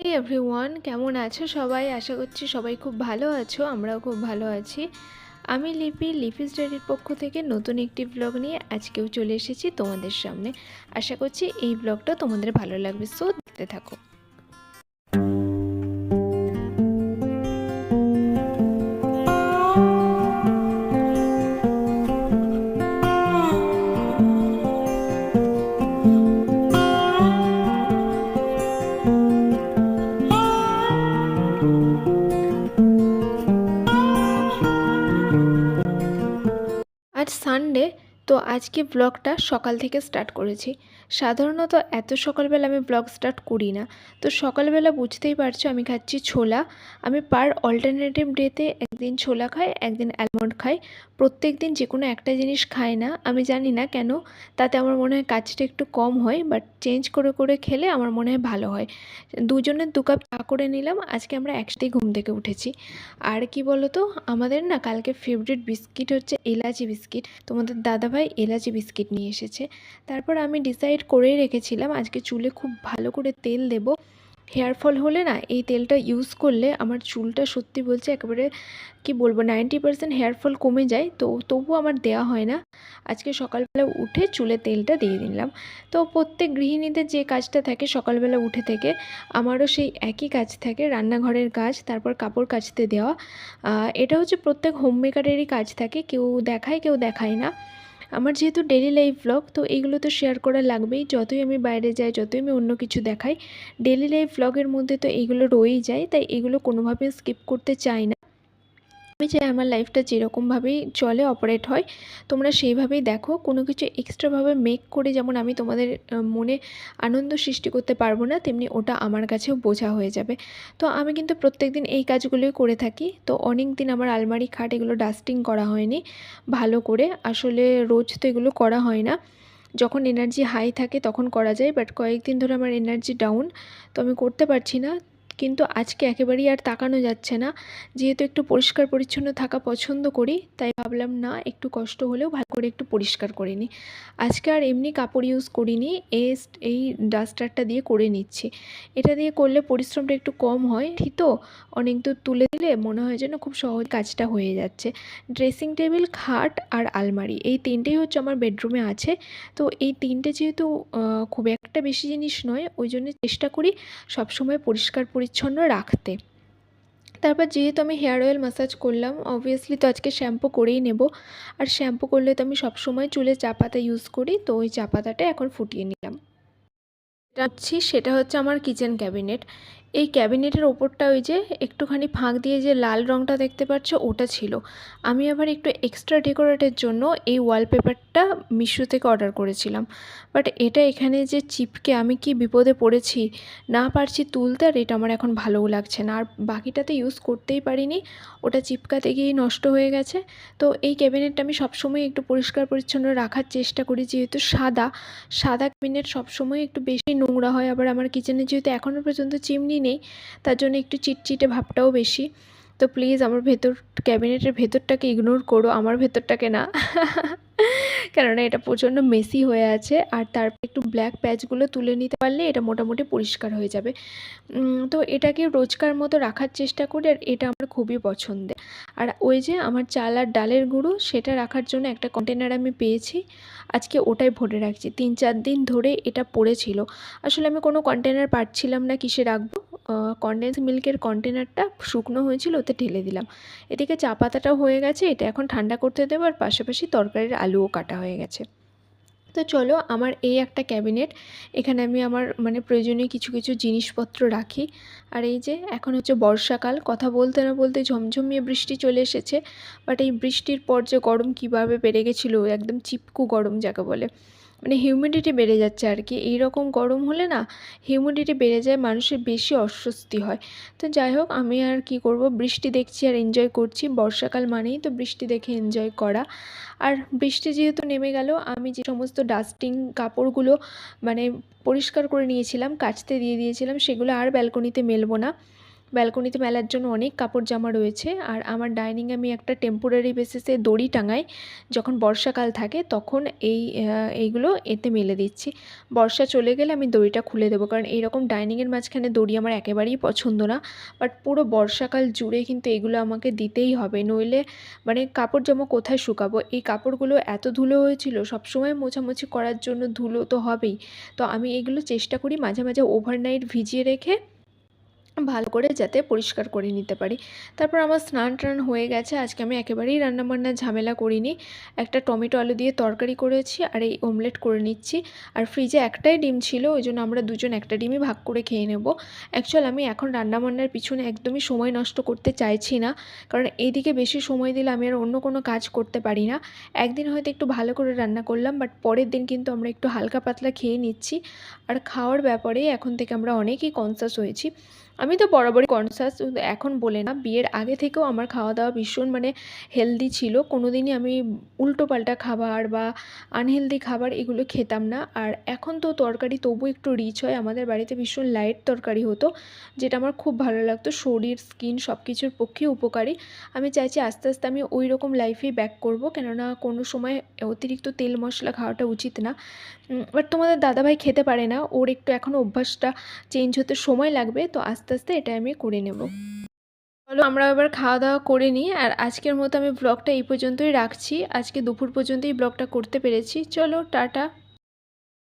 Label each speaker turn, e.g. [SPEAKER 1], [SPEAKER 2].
[SPEAKER 1] এই এভরিওয়ান কেমন আছো সবাই? আশা করছি সবাই খুব ভালো আছো, আমরাও খুব ভালো আছি। আমি লিপি লিপি স্টাডির পক্ষ থেকে নতুন একটি ব্লগ নিয়ে আজকেও চলে এসেছি তোমাদের সামনে। আশা করছি এই ব্লগটা তোমাদের ভালো লাগবে সো দেখতে থাকো। সানডে তো আজকে ব্লগটা সকাল থেকে স্টার্ট করেছি। সাধারণত এত সকালবেলা আমি ব্লগ স্টার্ট করি না। তো সকালবেলা বুঝতেই পারছ আমি খাচ্ছি ছোলা। আমি পার অল্টারনেটিভ ডেতে একদিন ছোলা খাই, একদিন অ্যালমন্ড খাই। প্রত্যেক দিন যে কোনো একটা জিনিস খাই না। আমি জানি না কেন, তাতে আমার মনে হয় কাজটা একটু কম হয় বাট চেঞ্জ করে করে খেলে আমার মনে হয় ভালো হয়। দুজনের দু কাপ চা করে নিলাম, আজকে আমরা একসাথেই ঘুম থেকে উঠেছি। আর কি বলো তো আমাদের না কালকে ফেভারিট বিস্কিট হচ্ছে এলাচি বিস্কিট তোমাদের দাদাভাই এলাচি বিস্কিট নিয়ে এসেছে। তারপর আমি ডিসাইড করেই রেখেছিলাম। আজকে চুলে খুব ভালো করে তেল দেব। হেয়ার ফল হলে না, এই তেলটা ইউজ করলে আমার চুলটা সত্যি বলছে একেবারে, কি বলব নাইনটি পার্সেন্ট হেয়ার ফল কমে যায়। তো তবুও আমার দেওয়া হয় না। আজকে সকালবেলা উঠে চুলে তেলটা দিয়ে দিলাম। তো প্রত্যেক গৃহিণীদের যে কাজটা থাকে সকালবেলা উঠে থেকে, আমারও সেই একই কাজ থাকে, রান্নাঘরের কাজ, তারপর কাপড় কাচতে দেওয়া। এটা হচ্ছে প্রত্যেক হোম মেকারেরই কাজ থাকে। কেউ দেখায় কেউ দেখায় না। আমার যেহেতু ডেলি লাইফ ব্লগ তো এইগুলো তো শেয়ার করা লাগবেই। যতই আমি বাইরে যাই, যতই আমি অন্য কিছু দেখাই ডেলি লাইফ ব্লগের মধ্যে তো এইগুলো রয়েই যায়, তাই এগুলো কোনোভাবে স্কিপ করতে চাই না। আমি চাই আমার লাইফটা যেরকমভাবেই চলে অপারেট হয়, তোমরা সেইভাবেই দেখো। কোনো কিছু এক্সট্রাভাবে মেক করে যেমন আমি তোমাদের মনে আনন্দ সৃষ্টি করতে পারব না, তেমনি ওটা আমার কাছেও বোঝা হয়ে যাবে। তো আমি কিন্তু প্রত্যেক দিন এই কাজগুলোই করে থাকি। তো অনেক দিন আমার আলমারি খাট এগুলো ডাস্টিং করা হয়নি, ভালো করে। আসলে রোজ তো এগুলো করা হয় না। যখন এনার্জি হাই থাকে তখন করা যায় বাট কয়েকদিন ধরে আমার এনার্জি ডাউন তো আমি করতে পারছি না। কিন্তু আজকে একেবারেই আর তাকানো যাচ্ছে না। যেহেতু একটু পরিষ্কার পরিচ্ছন্ন থাকা পছন্দ করি, তাই ভাবলাম না, একটু কষ্ট হলেও ভালো করে একটু পরিষ্কার করে নিই। আজকে আর এমনি কাপড় ইউজ করিনি এই এই ডাস্টারটা দিয়ে করে নিচ্ছি। এটা দিয়ে করলে পরিশ্রমটা একটু কম হয়, ঠিক তো? অনেক দূর তুলে দিলে মনে হয় যেন খুব সহজ কাজটা হয়ে যাচ্ছে। ড্রেসিং টেবিল খাট আর আলমারি, এই তিনটেই হচ্ছে আমার বেডরুমে আছে। তো এই তিনটে যেহেতু খুব একটা বেশি জিনিস নয়, ওই জন্য চেষ্টা করি সবসময় পরিষ্কার পরিচ্ছন্ন রাখতে। তারপর যেহেতু আমি হেয়ার অয়েল ম্যাসাজ করলাম অবভিয়াসলি তো আজকে শ্যাম্পু করেই নেব। আর শ্যাম্পু করলে তো আমি সবসময় চুলে চা পাতা ইউজ করি, তো ওই চা পাতাটা এখন ফুটিয়ে নিলাম। যেটা হচ্ছে সেটা হচ্ছে আমার কিচেন ক্যাবিনেট এই ক্যাবিনেটের ওপরটা ওই যে একটুখানি ফাঁক দিয়ে যে লাল রঙটা দেখতে পাচ্ছ, ওটা ছিল। আমি আবার একটু এক্সট্রা ডেকোরেটের জন্য এই ওয়ালপেপারটা মিশো থেকে অর্ডার করেছিলাম। বাট এটা এখানে যে চিপকে আমি কি বিপদে পড়েছি, না পারছি তুলতে আর এটা আমার এখন ভালোও লাগছে না। আর বাকিটাতে ইউজ করতেই পারিনি, ওটা চিপকাতে গিয়েই নষ্ট হয়ে গেছে। তো এই ক্যাবিনেটটা আমি সবসময় একটু পরিষ্কার পরিচ্ছন্ন রাখার চেষ্টা করি, যেহেতু সাদা। সাদা ক্যাবিনেট সবসময় একটু বেশি নোংরা হয়, আবার আমার কিচেনে যেহেতু এখনও পর্যন্ত চিমনি নেই তার জন্য একটু চিটচিটে ভাবটাও বেশি। তো প্লিজ আমার ভেতর, ক্যাবিনেটের ভেতরটাকে ইগনোর করো, আমার ভেতরটাকে না। কেননা এটা প্রচণ্ড মেসি হয়ে আছে, আর তারপর একটু ব্ল্যাক প্যাচগুলো তুলে নিতে পারলে এটা মোটামুটি পরিষ্কার হয়ে যাবে। তো এটাকে রোজকার মতো রাখার চেষ্টা করি, আর এটা আমার খুবই পছন্দের। আর ওই যে আমার চাল আর ডালের গুঁড়ো, সেটা রাখার জন্য একটা কন্টেনার আমি পেয়েছি। আজকে ওটাই ভরে রাখছি। তিন চার দিন ধরে এটা পড়েছিল। আসলে আমি কোনো কন্টেনার পাচ্ছিলাম না, কিসে রাখব? কনডেন্স মিল্কের কন্টেনারটা শুকনো হয়েছিল ওতে ঢেলে দিলাম। এদিকে চা পাতাটাও হয়ে গেছে, এটা এখন ঠান্ডা করতে দেবো আর পাশাপাশি তরকারির আলুও কাটা হয়ে গেছে। তো চলো, আমার এই একটা ক্যাবিনেট, এখানে আমি আমার মানে প্রয়োজনীয় কিছু কিছু জিনিসপত্র রাখি। আর এই যে, এখন হচ্ছে বর্ষাকাল, কথা বলতে না বলতে ঝমঝমিয়ে বৃষ্টি চলে এসেছে বাট এই বৃষ্টির পর যে গরম কীভাবে বেড়ে গেছিল, একদম চিপকু গরম যাকে বলে। মানে হিউমিডিটি বেড়ে যাচ্ছে আর কি। এই রকম গরম হলে না হিউমিডিটি বেড়ে যায়, মানুষের বেশি অস্বস্তি হয়। তো যাই হোক, আমি আর কি করব? বৃষ্টি দেখছি আর এনজয় করছি। বর্ষাকাল মানেই তো বৃষ্টি দেখে এনজয় করা। আর বৃষ্টি যেহেতু নেমে গেল, আমি যে সমস্ত ডাস্টিং কাপড়গুলো মানে পরিষ্কার করে নিয়েছিলাম, কাচতে দিয়ে দিয়েছিলাম, সেগুলো আর ব্যালকনিতে মেলবো না। ব্যালকনিতে মেলার জন্য অনেক কাপড় জামা রয়েছে। আর আমার ডাইনিংয়ে আমি একটা টেম্পোরারি বেসিসে দড়ি টাঙাই। যখন বর্ষাকাল থাকে, তখন এই এইগুলো এতে মেলে দিচ্ছি। বর্ষা চলে গেলে আমি দড়িটা খুলে দেবো। কারণ এইরকম ডাইনিংয়ের মাঝখানে দড়ি আমার একেবারেই পছন্দ না। বাট পুরো বর্ষাকাল জুড়ে কিন্তু এগুলো আমাকে দিতেই হবে। নইলে মানে কাপড় জামা কোথায় শুকাবো? এই কাপড়গুলো এত ধুলো হয়েছিল, সবসময় মোছামুছি করার জন্য ধুলো তো হবেই। তো আমি এগুলো চেষ্টা করি মাঝে মাঝে ওভারনাইট ভিজিয়ে রেখে ভালো করে যাতে পরিষ্কার করে নিতে পারি। তারপর আমার স্নান টান হয়ে গেছে, আজকে আমি একেবারেই রান্নাবান্নার ঝামেলা করিনি। একটা টমেটো আলু দিয়ে তরকারি করেছি আর এই অমলেট করে নিচ্ছি। আর ফ্রিজে একটাই ডিম ছিল, ওই জন্য আমরা দুজন একটা ডিমই ভাগ করে খেয়ে নেব। অ্যাকচুয়াল আমি এখন রান্নাবান্নার পিছনে একদমই সময় নষ্ট করতে চাইছি না। কারণ এইদিকে বেশি সময় দিলে আমি আর অন্য কোনো কাজ করতে পারি না। একদিন হয়তো একটু ভালো করে রান্না করলাম বাট পরের দিন কিন্তু আমরা একটু হালকা পাতলা খেয়ে নিচ্ছি। আর খাওয়ার ব্যাপারে এখন থেকে আমরা অনেকই কনসাস হয়েছি। আমি তো বরাবরই কনসাস এখন বলে না। বিয়ের আগে থেকেও আমার খাওয়া দাওয়া ভীষণ মানে হেলদি ছিল। কোনো দিনই আমি উল্টোপাল্টা খাবার বা আনহেলদি খাবার এগুলো খেতাম না। আর এখন তো তরকারি তবু একটু রিচ হয়। আমাদের বাড়িতে ভীষণ লাইট তরকারি হতো, যেটা আমার খুব ভালো লাগতো। শরীর স্কিন সব কিছুর পক্ষে উপকারী। আমি চাইছি আস্তে আস্তে আমি ওই রকম লাইফেই ব্যাক করব। কেননা কোনো সময় অতিরিক্ত তেল মশলা খাওয়াটা উচিত না। বাট তোমাদের দাদাভাই খেতে পারে না। ওর একটু এখন অভ্যাসটা চেঞ্জ হতে সময় লাগবে, তো আস্তে আস্তে এটা আমি করে নেব। চলো, আমরা এবার খাওয়া দাওয়া করে নিই, আর আজকের মতো আমি ব্লগটা এই পর্যন্তই রাখছি। আজকে দুপুর পর্যন্তই ব্লগটা করতে পেরেছি। চলো, টাটা।